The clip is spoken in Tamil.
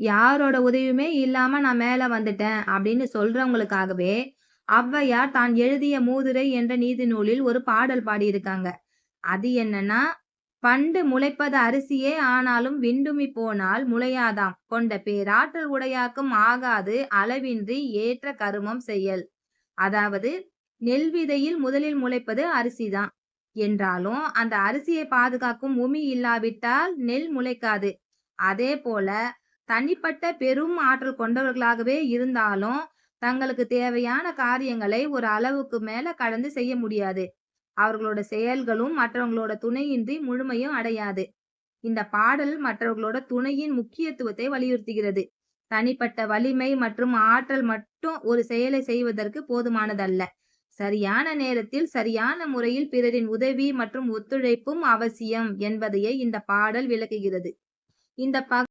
யாரோட உதவியுமே இல்லாம நான் மேல வந்துட்டேன் அப்படின்னு சொல்றவங்களுக்காகவே ஔவையார் தான் எழுதிய மூதுரை என்ற நீதி நூலில் ஒரு பாடல் பாடியிருக்காங்க. அது என்னன்னா பண்டு முளைப்பது அரிசியே ஆனாலும் விண்டுமி போனால் முளையாதாம். கொண்ட பேராற்றல் உடையாக்கும் ஆகாது அளவின்றி ஏற்ற கருமம் செயல் அதாவது நெல் விதையில் முதலில் முளைப்பது அரிசிதான். என்றாலும் அந்த அரிசியை பாதுகாக்கும் உமி இல்லாவிட்டால் நெல் முளைக்காது. அதே போல தனிப்பட்ட பெரும் ஆற்றல் கொண்டவர்களாகவே இருந்தாலும் தங்களுக்கு தேவையான காரியங்களை ஒரு அளவுக்கு மேல கடந்து செய்ய முடியாது. அவர்களோட செயல்களும் மற்றவங்களோட துணையின்றி முழுமையும் அடையாது. இந்த பாடல் மற்றவர்களோட துணையின் முக்கியத்துவத்தை வலியுறுத்துகிறது. தனிப்பட்ட வலிமை மற்றும் ஆற்றல் மட்டும் ஒரு செயலை செய்வதற்கு போதுமானதல்ல. சரியான நேரத்தில் சரியான முறையில் பிறரின் உதவி மற்றும் ஒத்துழைப்பும் அவசியம் என்பதையே இந்த பாடல் விளக்குகிறது. இந்த ப